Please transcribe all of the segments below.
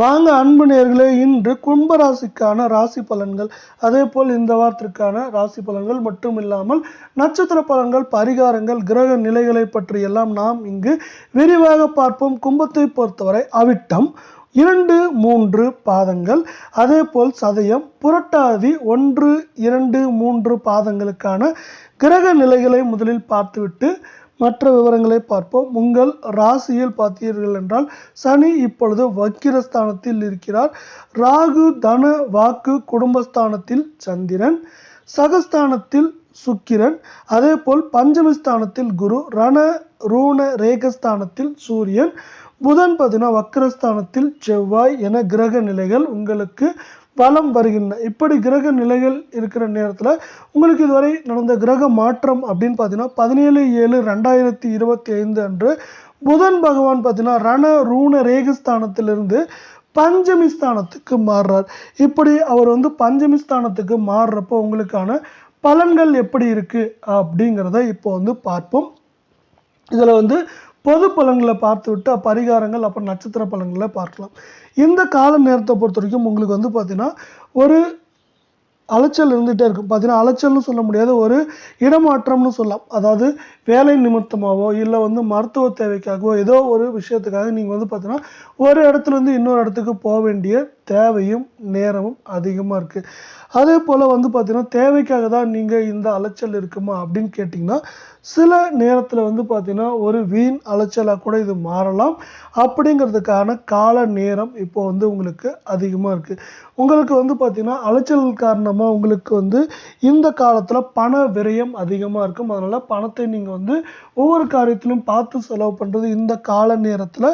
வாங்க அன்பு நேர்களே இன்று கும்பராசிக்கான ராசி பலன்கள். அதே போல் இந்த வாரத்திற்கான ராசி பலன்கள் மட்டும் இல்லாமல் நட்சத்திர பலன்கள் பரிகாரங்கள் கிரக நிலைகளை பற்றி எல்லாம் நாம் இங்கு விரிவாக பார்ப்போம். கும்பத்தை பொறுத்தவரை அவிட்டம் இரண்டு மூன்று பாதங்கள். அதே போல் சதயம் புரட்டாதி ஒன்று இரண்டு மூன்று பாதங்களுக்கான கிரக நிலைகளை முதலில் பார்த்துவிட்டு மற்ற விவரங்களை பார்ப்போம். உங்கள் ராசியில் பார்த்தீர்கள் என்றால் சனி இப்பொழுது வக்கிரஸ்தானத்தில் இருக்கிறார். ராகு தன வாக்கு குடும்பஸ்தானத்தில் சந்திரன் சகஸ்தானத்தில் சுக்கிரன் அதே போல் பஞ்சமஸ்தானத்தில் குரு ரண ரூண ரேகஸ்தானத்தில் சூரியன் புதன் பதினா வக்கரஸ்தானத்தில் செவ்வாய் என கிரக நிலைகள் உங்களுக்கு வலம் வருகின்றன. இப்படி கிரக நிலைகள் இருக்கிற நேரத்தில் உங்களுக்கு இதுவரை நடந்த கிரக மாற்றம் அப்படின்னு பார்த்தீங்கன்னா பதினேழு ஏழு ரெண்டாயிரத்தி இருபத்தி ஐந்து அன்று புதன் பகவான் பார்த்தீங்கன்னா ரண ரூண ரேகஸ்தானத்திலிருந்து பஞ்சமி ஸ்தானத்துக்கு மாறுறார். இப்படி அவர் வந்து பஞ்சமி ஸ்தானத்துக்கு மாறுறப்போ உங்களுக்கான பலன்கள் எப்படி இருக்கு அப்படிங்கிறத இப்போ வந்து பார்ப்போம். இதில் வந்து பொது பலன்களை பார்த்து விட்டு பரிகாரங்கள் அப்புறம் நட்சத்திர பலன்களை பார்க்கலாம். இந்த கால நேரத்தை பொறுத்த வரைக்கும் உங்களுக்கு வந்து பார்த்திங்கன்னா ஒரு அலைச்சல் இருந்துகிட்டே இருக்கும். பார்த்தீங்கன்னா அலைச்சல்னு சொல்ல முடியாத ஒரு இடமாற்றம்னு சொல்லலாம். அதாவது வேலை நிமித்தமாகவோ இல்லை வந்து மருத்துவ தேவைக்காகவோ ஏதோ ஒரு விஷயத்துக்காக நீங்கள் வந்து பார்த்தீங்கன்னா ஒரு இடத்துலேருந்து இன்னொரு இடத்துக்கு போக வேண்டிய தேவையும் நேரமும் அதிகமாக இருக்குது அதே போல் வந்து பார்த்திங்கன்னா தேவைக்காக தான் நீங்கள் இந்த அலைச்சல் இருக்குமா அப்படின்னு கேட்டிங்கன்னா சில நேரத்தில் வந்து பார்த்திங்கன்னா ஒரு வீண் அலைச்சலாக கூட இது மாறலாம். அப்படிங்கிறதுக்கான கால நேரம் இப்போ வந்து உங்களுக்கு அதிகமாக இருக்குது உங்களுக்கு வந்து பார்த்திங்கன்னா அலைச்சல் காரணமாக உங்களுக்கு வந்து இந்த காலத்தில் பண விரயம் அதிகமாக இருக்கும். அதனால் பணத்தை நீங்கள் வந்து ஒவ்வொரு காரியத்திலும் பார்த்து செலவு பண்ணுறது இந்த கால நேரத்தில்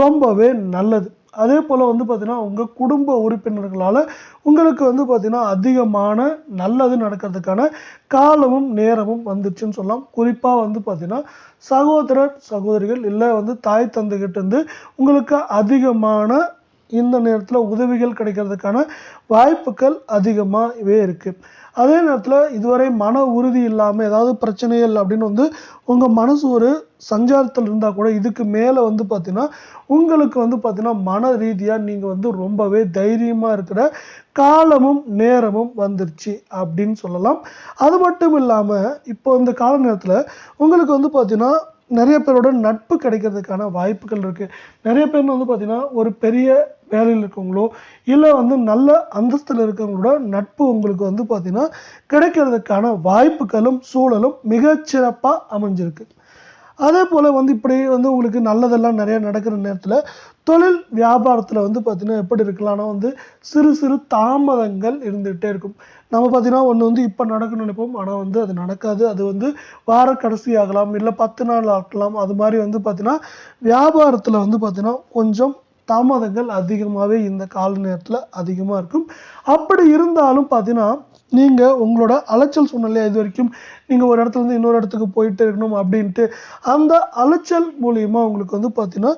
ரொம்பவே நல்லது. அதே போல் வந்து பார்த்திங்கன்னா உங்கள் குடும்ப உறுப்பினர்களால் உங்களுக்கு வந்து பார்த்திங்கன்னா அதிகமான நல்லது நடக்கிறதுக்கான காலமும் நேரமும் வந்துச்சுன்னு சொல்லலாம். குறிப்பாக வந்து பார்த்திங்கன்னா சகோதரர் சகோதரிகள் இல்லை வந்து தாய் தந்துக்கிட்டேருந்து உங்களுக்கு அதிகமான இந்த நேரத்தில் உதவிகள் கிடைக்கிறதுக்கான வாய்ப்புகள் அதிகமாகவே இருக்குது அதே நேரத்தில் இதுவரை மன உறுதி இல்லாமல் ஏதாவது பிரச்சனைகள் அப்படின்னு வந்து உங்கள் மனசு ஒரு சஞ்சாரத்தில் இருந்தால் கூட இதுக்கு மேலே வந்து பார்த்தீங்கன்னா உங்களுக்கு வந்து பார்த்தீங்கன்னா மன ரீதியாக நீங்கள் வந்து ரொம்பவே தைரியமாக இருக்கிற காலமும் நேரமும் வந்துருச்சு அப்படின்னு சொல்லலாம். அது மட்டும் இல்லாமல் இப்போ இந்த கால நேரத்தில் உங்களுக்கு வந்து பார்த்தீங்கன்னா நிறைய பேரோட நட்பு கிடைக்கிறதுக்கான வாய்ப்புகள் இருக்குது நிறைய பேர் வந்து பார்த்திங்கன்னா ஒரு பெரிய வேலையில் இருக்கவங்களோ இல்லை வந்து நல்ல அந்தஸ்தில் இருக்கவங்களோட நட்பு உங்களுக்கு வந்து பார்த்திங்கன்னா கிடைக்கிறதுக்கான வாய்ப்புகளும் சூழலும் மிகச்சிறப்பாக அமைஞ்சிருக்கு. அதே போல் வந்து இப்படி வந்து உங்களுக்கு நல்லதெல்லாம் நிறைய நடக்கிற நேரத்தில் தொழில் வியாபாரத்தில் வந்து பார்த்திங்கன்னா எப்படி இருக்கலாம்னா வந்து சிறு சிறு தாமதங்கள் இருந்துகிட்டே இருக்கும். நம்ம பார்த்தீங்கன்னா ஒன்று வந்து இப்போ நடக்கணும்னு நினைப்போம். ஆனால் வந்து அது நடக்காது. அது வந்து வார கடைசி ஆகலாம். இல்லை பத்து நாள் ஆகலாம். அது மாதிரி வந்து பார்த்திங்கன்னா வியாபாரத்தில் வந்து பார்த்திங்கன்னா கொஞ்சம் தாமதங்கள் அதிகமாகவே இந்த கால நேரத்தில் அதிகமாக இருக்கும். அப்படி இருந்தாலும் பார்த்திங்கன்னா நீங்கள் உங்களோட அலைச்சல் சூழ்நிலையை இது வரைக்கும் நீங்கள் ஒரு இடத்துலேருந்து இன்னொரு இடத்துக்கு போயிட்டு இருக்கணும் அப்படின்ட்டு அந்த அலைச்சல் மூலயமா உங்களுக்கு வந்து பார்த்திங்கன்னா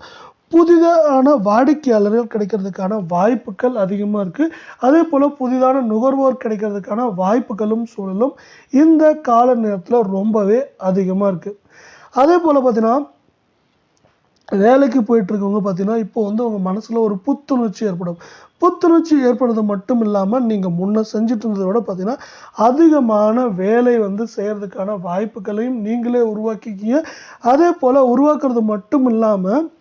புதிதான வாடிக்கையாளர்கள் கிடைக்கிறதுக்கான வாய்ப்புகள் அதிகமாக இருக்குது அதே போல் புதிதான நுகர்வோர் கிடைக்கிறதுக்கான வாய்ப்புகளும் சூழலும் இந்த கால நேரத்தில் ரொம்பவே அதிகமாக இருக்குது அதே போல் பார்த்தீங்கன்னா வேலைக்கு போயிட்டு இருக்கவங்க பார்த்தீங்கன்னா இப்போ வந்து உங்கள் மனசில் ஒரு புத்துணர்ச்சி ஏற்படும். புத்துணர்ச்சி ஏற்படுறது மட்டும் இல்லாமல் நீங்கள் முன்னே செஞ்சுட்டு இருந்ததை விட பார்த்தீங்கன்னா அதிகமான வேலை வந்து செய்கிறதுக்கான வாய்ப்புகளையும் நீங்களே உருவாக்கிக்கிங்க. அதே போல் உருவாக்குறது மட்டும் இல்லாமல்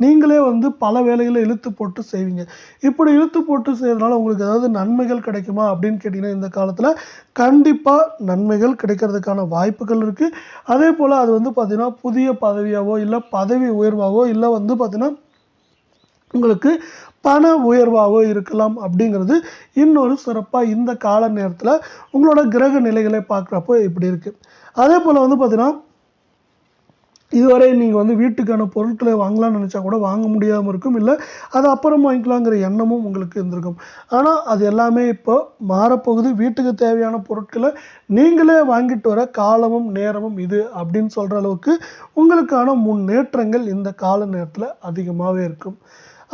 நீங்களே வந்து பல வேலைகளை இழுத்து போட்டு செய்வீங்க. இப்படி இழுத்து போட்டு செய்கிறதுனால உங்களுக்கு ஏதாவது நன்மைகள் கிடைக்குமா அப்படின்னு கேட்டிங்கன்னா இந்த காலத்தில் கண்டிப்பாக நன்மைகள் கிடைக்கிறதுக்கான வாய்ப்புகள் இருக்குது அதே போல் அது வந்து பார்த்திங்கன்னா புதிய பதவியாவோ இல்லை பதவி உயர்வாவோ இல்லை வந்து பார்த்திங்கன்னா உங்களுக்கு பண உயர்வாகவோ இருக்கலாம் அப்படிங்கிறது இன்னொரு சிறப்பாக இந்த கால நேரத்தில் உங்களோட கிரக நிலைகளை பார்க்குறப்போ இப்படி இருக்குது அதே போல் வந்து பார்த்திங்கன்னா இதுவரை நீங்கள் வந்து வீட்டுக்கான பொருட்களை வாங்கலாம்னு நினச்சா கூட வாங்க முடியாமல் இருக்கும். இல்லை அது அப்புறம் வாங்கிக்கலாங்கிற எண்ணமும் உங்களுக்கு இருந்திருக்கும். ஆனால் அது எல்லாமே இப்போ மாறப்போகுது. வீட்டுக்கு தேவையான பொருட்களை நீங்களே வாங்கிட்டு வர காலமும் நேரமும் இது அப்படின்னு சொல்கிற அளவுக்கு உங்களுக்கான முன்னேற்றங்கள் இந்த கால நேரத்தில் அதிகமாகவே இருக்கும்.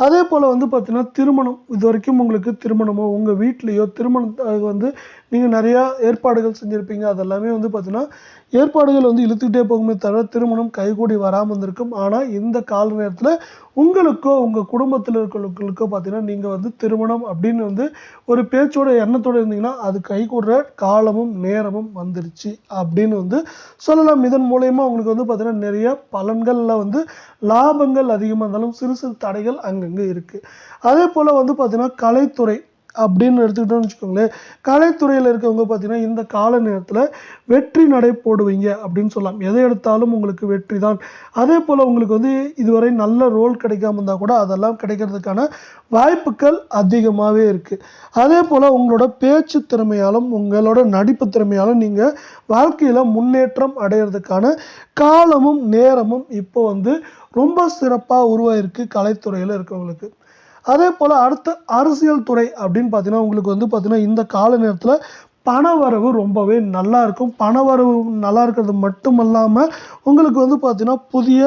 அதே போல் வந்து பார்த்திங்கன்னா திருமணம். இது வரைக்கும் உங்களுக்கு திருமணமோ உங்கள் வீட்லேயோ திருமணம் வந்து நீங்கள் நிறையா ஏற்பாடுகள் செஞ்சுருப்பீங்க. அதெல்லாமே வந்து பார்த்தீங்கன்னா ஏற்பாடுகள் வந்து இழுத்துக்கிட்டே போகுமே தவிர திருமணம் கைகூடி வராமல் இருந்திருக்கும். ஆனால் இந்த கால நேரத்தில் உங்களுக்கோ உங்கள் குடும்பத்தில் இருக்கிறவங்களுக்கோ பார்த்தீங்கன்னா நீங்கள் வந்து திருமணம் அப்படின்னு வந்து ஒரு பேச்சோட எண்ணத்தோடு இருந்தீங்கன்னா அது கைகூடுற காலமும் நேரமும் வந்துருச்சு அப்படின்னு வந்து சொல்லலாம். இதன் மூலயமா உங்களுக்கு வந்து பார்த்தீங்கன்னா நிறைய பலன்களில் வந்து லாபங்கள் அதிகமாக இருந்தாலும் சிறு சிறு தடைகள் அங்கங்கே இருக்குது அதே போல் வந்து பார்த்தீங்கன்னா கலைத்துறை அப்படின்னு எடுத்துக்கிட்டோம்னு வச்சுக்கோங்களேன். கலைத்துறையில் இருக்கவங்க பார்த்தீங்கன்னா இந்த கால நேரத்தில் வெற்றி நடை போடுவீங்க அப்படின்னு சொல்லலாம். எதை எடுத்தாலும் உங்களுக்கு வெற்றி தான். அதே போல் உங்களுக்கு வந்து இதுவரை நல்ல ரோல் கிடைக்காம இருந்தால் கூட அதெல்லாம் கிடைக்கிறதுக்கான வாய்ப்புகள் அதிகமாகவே இருக்குது அதே போல் உங்களோட பேச்சு திறமையாலும் உங்களோட நடிப்பு திறமையாலும் நீங்கள் வாழ்க்கையில் முன்னேற்றம் அடையிறதுக்கான காலமும் நேரமும் இப்போ வந்து ரொம்ப சிறப்பாக உருவாயிருக்கு கலைத்துறையில் இருக்கவங்களுக்கு. அதே போல் அடுத்த அரசியல் துறை அப்படின்னு பார்த்தீங்கன்னா உங்களுக்கு வந்து பார்த்தீங்கன்னா இந்த கால நேரத்தில் பணவரவு ரொம்பவே நல்லா இருக்கும். பணவரவு நல்லா இருக்கிறது மட்டும் இல்லாமல் உங்களுக்கு வந்து பார்த்தீங்கன்னா புதிய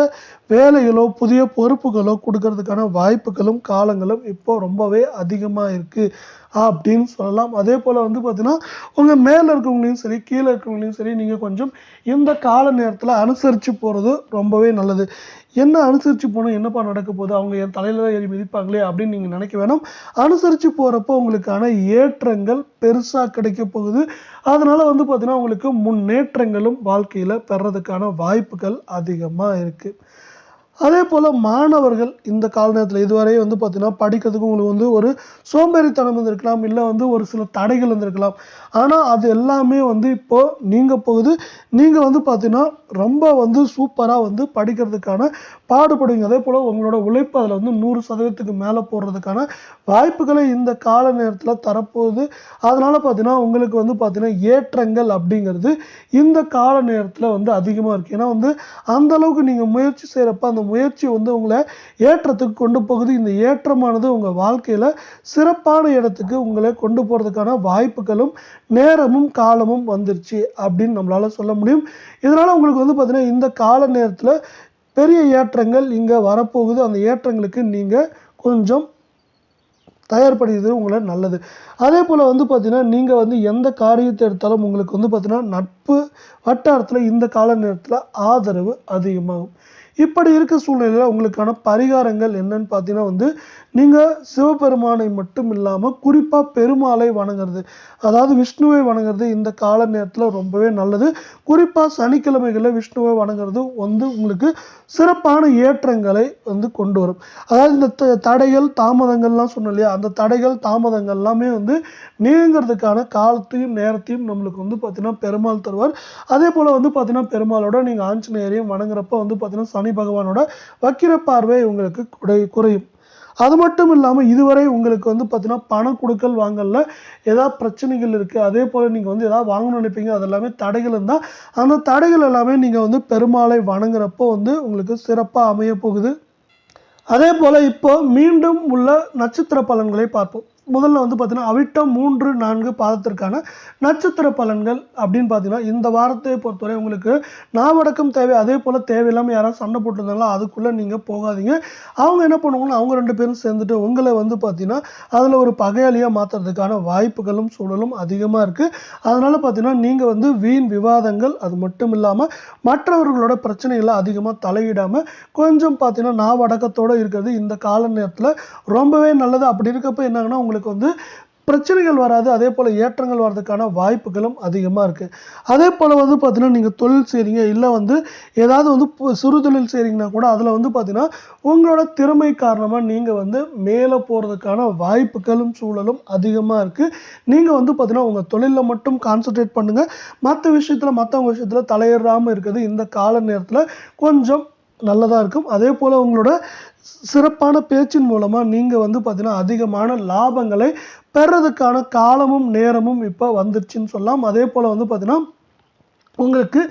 வேலைகளோ புதிய பொறுப்புகளோ கொடுக்கறதுக்கான வாய்ப்புகளும் காலங்களும் இப்போ ரொம்பவே அதிகமாக இருக்குது அப்படின்னு சொல்லலாம். அதே போல் வந்து பார்த்தீங்கன்னா உங்கள் மேலே இருக்கவங்களையும் சரி கீழே இருக்கவங்களையும் சரி நீங்கள் கொஞ்சம் இந்த கால நேரத்தில் அனுசரித்து போகிறது ரொம்பவே நல்லது. என்ன அனுசரித்து போனால் என்னப்பா நடக்க போகுது அவங்க என் தலையில் தான் ஏறி மிதிப்பாங்களே அப்படின்னு நீங்கள் நினைக்க வேணாம். அனுசரித்து போகிறப்போ உங்களுக்கான ஏற்றங்கள் பெருசாக கிடைக்க போகுது. அதனால் வந்து பார்த்திங்கன்னா உங்களுக்கு முன்னேற்றங்களும் வாழ்க்கையில் பெறதுக்கான வாய்ப்புகள் அதிகமாக இருக்குது அதே போல் மாணவர்கள் இந்த கால நேரத்தில் இதுவரை வந்து பார்த்தீங்கன்னா படிக்கிறதுக்கு உங்களுக்கு வந்து ஒரு சோம்பேறித்தனம் இருந்திருக்கலாம் இல்லை வந்து ஒரு சில தடைகள் இருந்திருக்கலாம். ஆனால் அது எல்லாமே வந்து இப்போது நீங்கள் போகுது. நீங்கள் வந்து பார்த்திங்கன்னா ரொம்ப வந்து சூப்பராக வந்து படிக்கிறதுக்கான பாடுபடுங்க அதே போல் உங்களோட உழைப்பு அதில் வந்து நூறு சதவீதத்துக்கு மேலே போடுறதுக்கான வாய்ப்புகளை இந்த கால நேரத்தில் தரப்போகுது. அதனால் பார்த்தீங்கன்னா உங்களுக்கு வந்து பார்த்தீங்கன்னா ஏற்றங்கள் அப்படிங்கிறது இந்த கால நேரத்தில் வந்து அதிகமாக இருக்குது ஏன்னா வந்து அந்த அளவுக்கு நீங்கள் முயற்சி செய்கிறப்ப அந்த முயற்சி வந்து உங்களை ஏற்றத்துக்கு கொண்டு போகுது. இந்த ஏற்றமானது உங்கள் வாழ்க்கையில் சிறப்பான இடத்துக்கு உங்களை கொண்டு போகிறதுக்கான வாய்ப்புகளும் நேரமும் காலமும் வந்துருச்சு அப்படின்னு நம்மளால் சொல்ல முடியும். இதனால் உங்களுக்கு வந்து பார்த்தீங்கன்னா இந்த கால நேரத்தில் பெரிய ஏற்றங்கள் இங்கே வரப்போகுது. அந்த ஏற்றங்களுக்கு நீங்கள் கொஞ்சம் தயார்படுகிறது உங்களை நல்லது. அதே போல் வந்து பார்த்தீங்கன்னா நீங்கள் வந்து எந்த காரியத்தை எடுத்தாலும் உங்களுக்கு வந்து பார்த்தீங்கன்னா நட்பு வட்டாரத்தில் இந்த கால நேரத்தில் ஆதரவு அதிகமாகும். இப்படி இருக்க சூழ்நிலையில் உங்களுக்கான பரிகாரங்கள் என்னன்னு பார்த்தீங்கன்னா வந்து நீங்கள் சிவபெருமானை மட்டும் இல்லாமல் குறிப்பாக பெருமாளை வணங்குறது. அதாவது விஷ்ணுவை வணங்குறது இந்த கால நேரத்தில் ரொம்பவே நல்லது. குறிப்பாக சனிக்கிழமைகளில் விஷ்ணுவை வணங்குறது வந்து உங்களுக்கு சிறப்பான ஏற்றங்களை வந்து கொண்டு வரும். அதாவது இந்த த- தடைகள் தாமதங்கள்லாம் சொன்னோம் இல்லையா? அந்த தடைகள் தாமதங்கள் எல்லாமே வந்து நீங்கிறதுக்கான காலத்தையும் நேரத்தையும் நம்மளுக்கு வந்து பார்த்தீங்கன்னா பெருமாள் தருவார். அதே போல் வந்து பார்த்தீங்கன்னா பெருமாளோட நீங்கள் ஆஞ்சநேயரையும் வணங்குறப்ப வந்து பார்த்தீங்கன்னா சனி பகவானோட வக்கிர பார்வை உங்களுக்கு குறை குறையும். அது மட்டும் இல்லாமல் இதுவரை உங்களுக்கு வந்து பார்த்தீங்கன்னா பணம் கொடுக்கல் வாங்கல ஏதாவது பிரச்சனைகள் இருக்குது அதே போல் நீங்கள் வந்து ஏதாவது வாங்கணும்னு நினைப்பீங்க அது எல்லாமே தடைகள் இருந்தால் அந்த தடைகள் எல்லாமே நீங்கள் வந்து பெருமாளை வணங்குறப்போ வந்து உங்களுக்கு சிறப்பாக அமைய போகுது. அதே போல் இப்போ மீண்டும் உள்ள நட்சத்திர பலன்களை பார்ப்போம். முதல்ல வந்து பார்த்தீங்கன்னா அவிட்டம் மூன்று நான்கு பாதத்திற்கான நட்சத்திர பலன்கள் அப்படின்னு பார்த்தீங்கன்னா இந்த வாரத்தை பொறுத்தவரை உங்களுக்கு நாவடக்கம் தேவை. அதே போல் தேவையில்லாமல் யாராவது சண்டை போட்டிருந்தாங்களோ அதுக்குள்ளே நீங்கள் போகாதீங்க. அவங்க என்ன பண்ணுவாங்கன்னா அவங்க ரெண்டு பேரும் சேர்ந்துட்டு உங்களை வந்து பார்த்தீங்கன்னா அதில் ஒரு பகையாளியாக மாற்றுறதுக்கான வாய்ப்புகளும் சூழலும் அதிகமாக இருக்குது அதனால் பார்த்தீங்கன்னா நீங்கள் வந்து வீண் விவாதங்கள் அது மட்டும் இல்லாமல் மற்றவர்களோட பிரச்சனைகளை அதிகமாக தலையிடாமல் கொஞ்சம் பார்த்தீங்கன்னா நாவடக்கத்தோடு இருக்கிறது இந்த கால நேரத்தில் ரொம்பவே நல்லது. அப்படி இருக்கப்போ என்னங்கன்னா உங்களுக்கு வந்து பிரச்சனைகள் வராது. அதே போல் ஏற்றங்கள் வர்றதுக்கான வாய்ப்புகளும் அதிகமாக இருக்குது அதே போல் வந்து பார்த்தீங்கன்னா நீங்கள் தொழில் செய்கிறீங்க இல்லை வந்து ஏதாவது வந்து சிறு தொழில் செய்கிறீங்கன்னா கூட அதில் வந்து பார்த்தீங்கன்னா உங்களோட திறமை காரணமாக நீங்கள் வந்து மேலே போகிறதுக்கான வாய்ப்புகளும் சூழலும் அதிகமாக இருக்குது நீங்கள் வந்து பார்த்தீங்கன்னா உங்கள் தொழிலில் மட்டும் கான்சென்ட்ரேட் பண்ணுங்கள் மற்ற விஷயத்தில் மற்றவங்க விஷயத்தில் தலையிடாமல் இருக்கிறது இந்த கால நேரத்தில் கொஞ்சம் நல்லதாக இருக்கும். அதே போல் உங்களோட சிறப்பான பேச்சின் மூலமாக நீங்கள் வந்து பார்த்தீங்கன்னா அதிகமான லாபங்களை பெறதுக்கான காலமும் நேரமும் இப்போ வந்துருச்சுன்னு சொல்லலாம். அதே போல் வந்து பார்த்தீங்கன்னா உங்களுக்கு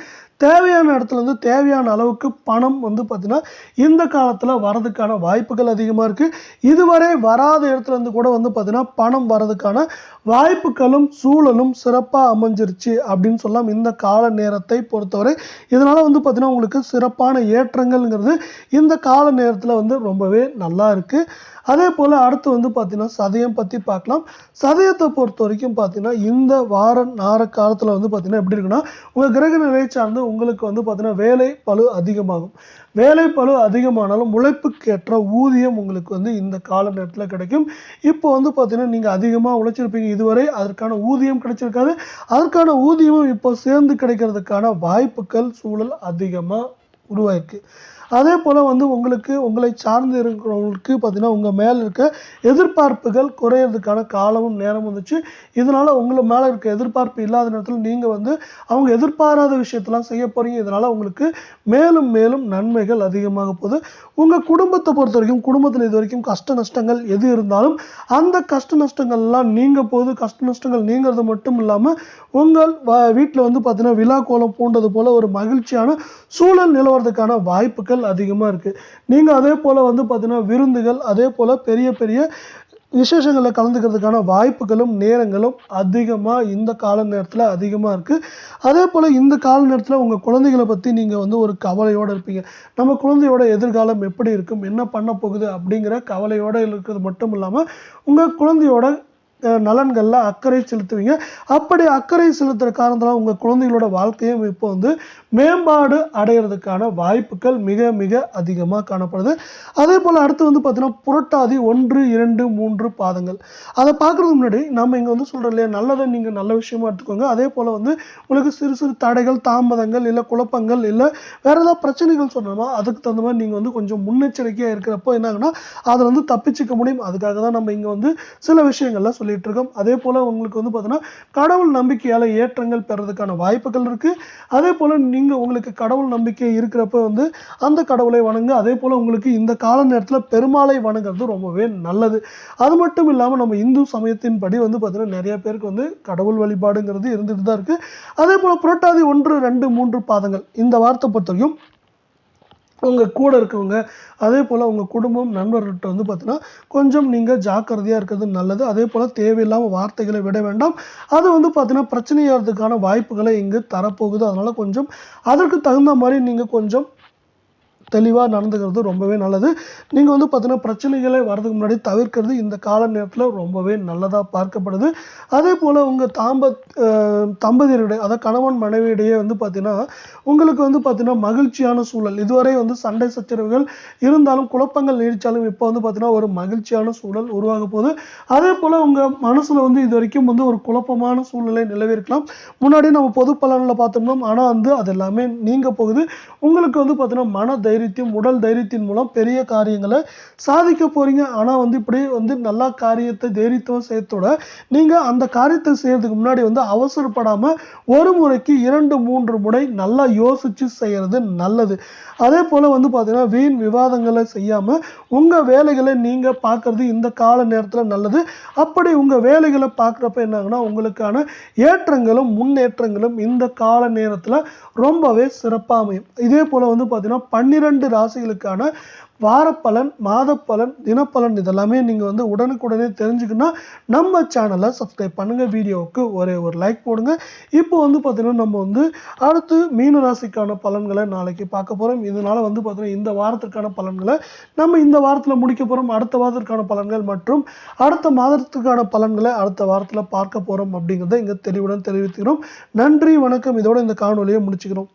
தேவையான இடத்துல இருந்து தேவையான அளவுக்கு பணம் வந்து பார்த்தீங்கன்னா இந்த காலத்தில் வரதுக்கான வாய்ப்புகள் அதிகமாக இருக்குது இதுவரை வராத இடத்துல இருந்து கூட வந்து பார்த்தீங்கன்னா பணம் வரதுக்கான வாய்ப்புகளும் சூழலும் சிறப்பாக அமைஞ்சிருச்சு அப்படின்னு சொல்லலாம் இந்த கால நேரத்தை பொறுத்தவரை. இதனால் வந்து பார்த்தீங்கன்னா உங்களுக்கு சிறப்பான ஏற்றங்கள்ங்கிறது இந்த கால நேரத்தில் வந்து ரொம்பவே நல்லா இருக்குது அதே போல் அடுத்து வந்து பார்த்தீங்கன்னா சதயம் பற்றி பார்க்கலாம் சதயத்தை பொறுத்த வரைக்கும் பார்த்தீங்கன்னா இந்த வார நார காலத்தில் வந்து பார்த்தீங்கன்னா எப்படி இருக்குன்னா உங்கள் கிரக நிலையை சார்ந்து உங்களுக்கு வந்து பார்த்தீங்கன்னா வேலை பளு அதிகமாகும். வேலை பளு அதிகமானாலும் உழைப்புக்கேற்ற ஊதியம் உங்களுக்கு வந்து இந்த கால நேரத்தில் கிடைக்கும். இப்போ வந்து பார்த்தீங்கன்னா நீங்கள் அதிகமாக உழைச்சிருப்பீங்க இதுவரை அதற்கான ஊதியம் கிடைச்சிருக்காது. அதற்கான ஊதியமும் இப்போ சேர்ந்து கிடைக்கிறதுக்கான வாய்ப்புகள் சூழல் அதிகமாக உருவாயிருக்கு. அதே போல் வந்து உங்களுக்கு உங்களை சார்ந்து இருக்கிறவங்களுக்கு பார்த்திங்கன்னா உங்கள் மேலே இருக்க எதிர்பார்ப்புகள் குறையிறதுக்கான காலமும் நேரம் வந்துச்சு. இதனால் உங்களை மேலே இருக்க எதிர்பார்ப்பு இல்லாத நேரத்தில் நீங்கள் வந்து அவங்க எதிர்பாராத விஷயத்தெல்லாம் செய்ய போகிறீங்க இதனால் உங்களுக்கு மேலும் மேலும் நன்மைகள் அதிகமாக போகுது. உங்கள் குடும்பத்தை பொறுத்த வரைக்கும் குடும்பத்தில் இது வரைக்கும் கஷ்ட நஷ்டங்கள் எது இருந்தாலும் அந்த கஷ்ட நஷ்டங்கள்லாம் நீங்க போது கஷ்ட நஷ்டங்கள் நீங்கிறது மட்டும் இல்லாமல் உங்கள் வீட்டில் வந்து பார்த்திங்கன்னா விழா கோலம் பூண்டது போல் ஒரு மகிழ்ச்சியான சூழல் நிலவரதுக்கான வாய்ப்புகள் அதிகமாக இருக்குது நீங்கள் அதே போல் வந்து பார்த்தீங்கன்னா விருந்துகள் அதே போல் பெரிய பெரிய விசேஷங்களில் கலந்துக்கிறதுக்கான வாய்ப்புகளும் நேரங்களும் அதிகமாக இந்த கால நேரத்தில் அதிகமாக இருக்குது அதே போல் இந்த கால நேரத்தில் உங்கள் குழந்தைகளை பற்றி நீங்கள் வந்து ஒரு கவலையோடு இருப்பீங்க. நம்ம குழந்தையோட எதிர்காலம் எப்படி இருக்கும்? என்ன பண்ண போகுது? அப்படிங்கிற கவலையோடு இருக்கிறது மட்டும் இல்லாமல் உங்கள் குழந்தையோட நலன்கள்ல அக்கறை செலுத்துவீங்க. அப்படி அக்கறை செலுத்துகிற காரணத்தில் உங்கள் குழந்தைகளோட வாழ்க்கையும் இப்போ வந்து மேம்பாடு அடைகிறதுக்கான வாய்ப்புகள் மிக மிக அதிகமாக காணப்படுது. அதே போல் அடுத்து வந்து பார்த்தீங்கன்னா புரட்டாதி ஒன்று இரண்டு மூன்று பாதங்கள். அதை பார்க்குறதுக்கு முன்னாடி நம்ம இங்கே வந்து சொல்கிறோம் இல்லையா நல்லதை நீங்கள் நல்ல விஷயமா எடுத்துக்கோங்க. அதே போல் வந்து உங்களுக்கு சிறு சிறு தடைகள் தாமதங்கள் இல்லை குழப்பங்கள் இல்லை வேறு ஏதாவது பிரச்சனைகள் சொன்னோமா அதுக்கு தகுந்த மாதிரி நீங்கள் வந்து கொஞ்சம் முன்னெச்சரிக்கையாக இருக்கிறப்போ என்னாங்கன்னா அதை வந்து தப்பிச்சுக்க முடியும். அதுக்காக தான் நம்ம இங்கே வந்து சில விஷயங்கள்லாம் சொல்லிட்டு இருக்கோம் அதே போல் உங்களுக்கு வந்து பார்த்தீங்கன்னா கடவுள் நம்பிக்கையால் ஏற்றங்கள் பெறதுக்கான வாய்ப்புகள் இருக்குது அதே போல் நீங்கள் உங்களுக்கு கடவுள் நம்பிக்கை இருக்கிறப்ப வந்து அந்த கடவுளை வணங்க. அதே போல் உங்களுக்கு இந்த கால நேரத்தில் பெருமாளை வணங்குறது ரொம்பவே நல்லது. அது மட்டும் இல்லாமல் நம்ம இந்து சமயத்தின் படி வந்து பார்த்தீங்கன்னா நிறைய பேருக்கு வந்து கடவுள் வழிபாடுங்கிறது இருந்துட்டு தான் இருக்குது அதே போல் புரட்டாதி ஒன்று ரெண்டு மூன்று பாதங்கள். இந்த வார்த்தை பொறுத்த வரைக்கும் உங்கள் கூட இருக்கவங்க அதே போல் உங்கள் குடும்பம் நண்பர்கிட்ட வந்து பார்த்தீங்கன்னா கொஞ்சம் நீங்கள் ஜாக்கிரதையாக இருக்கிறது நல்லது. அதே போல் தேவையில்லாமல் வார்த்தைகளை விட வேண்டாம். அது வந்து பார்த்தீங்கன்னா பிரச்சனையாகிறதுக்கான வாய்ப்புகளை இங்கு தரப்போகுது. அதனால் கொஞ்சம் அதற்கு தகுந்த மாதிரி நீங்கள் கொஞ்சம் தெளிவாக நடந்துக்கிறது ரொம்பவே நல்லது. நீங்கள் வந்து பார்த்தீங்கன்னா பிரச்சனைகளை வரதுக்கு முன்னாடி தவிர்க்கிறது இந்த கால நேரத்தில் ரொம்பவே நல்லதாக பார்க்கப்படுது. அதே போல் உங்கள் தாம்ப தம்பதியருடைய அதாவது கணவன் மனைவியிடையே வந்து பார்த்தீங்கன்னா உங்களுக்கு வந்து பார்த்தீங்கன்னா மகிழ்ச்சியான சூழல். இதுவரை வந்து சண்டை சச்சரவுகள் இருந்தாலும் குழப்பங்கள் நீடிச்சாலும் இப்போ வந்து பார்த்தீங்கன்னா ஒரு மகிழ்ச்சியான சூழல் உருவாக போகுது. அதே போல் உங்கள் மனசில் வந்து இது வரைக்கும் வந்து ஒரு குழப்பமான சூழ்நிலை நிலவிருக்கலாம் முன்னாடி நம்ம பொது பலனில் பார்த்தோம்னா ஆனால் வந்து அது எல்லாமே நீங்க போகுது. உங்களுக்கு வந்து பார்த்தீங்கன்னா மன தைரியத்தையும் உடல் தைரியத்தின் மூலம் பெரிய காரியங்களை சாதிக்க போறீங்க. ஆனால் வந்து இப்படி வந்து நல்லா காரியத்தை தைரியத்துவம் செய்யத்தோட நீங்கள் அந்த காரியத்தை செய்யறதுக்கு முன்னாடி வந்து அவசரப்படாம ஒரு முறைக்கு இரண்டு மூன்று முறை நல்லா யோசிச்சு செய்யறது நல்லது. அதே போல் வந்து பார்த்தீங்கன்னா வீண் விவாதங்களை செய்யாம உங்க வேலைகளை நீங்க பார்க்கறது இந்த கால நேரத்தில் நல்லது. அப்படி உங்க வேலைகளை பார்க்குறப்ப என்னாகுன்னா உங்களுக்கான ஏற்றங்களும் முன்னேற்றங்களும் இந்த கால நேரத்தில் ரொம்பவே சிறப்பாக அமையும். இதே போல வந்து பார்த்தீங்கன்னா பன்னிரெண்டு ராசிகளுக்கான வாரப்பலன் மாதப்பலன் தினப்பலன் இதெல்லாமே நீங்கள் வந்து உடனுக்குடனே தெரிஞ்சுக்கணும்னா நம்ம சேனலை சப்ஸ்கிரைப் பண்ணுங்க வீடியோவுக்கு ஒரே ஒரு லைக் போடுங்க. இப்போ வந்து பார்த்திங்கன்னா நம்ம வந்து அடுத்து மீன ராசிக்கான பலன்களை நாளைக்கு பார்க்க போகிறோம் இதனால வந்து பார்த்திங்கன்னா இந்த வாரத்திற்கான பலன்களை நம்ம இந்த வாரத்தில் முடிக்க போகிறோம் அடுத்த வாரத்திற்கான பலன்கள் மற்றும் அடுத்த மாதத்துக்கான பலன்களை அடுத்த வாரத்தில் பார்க்க போகிறோம் அப்படிங்கிறத இங்கே தெளிவுடன் தெரிவித்துக்கிறோம். நன்றி வணக்கம். இதோட இந்த காணொலியை முடிச்சுக்கிறோம்.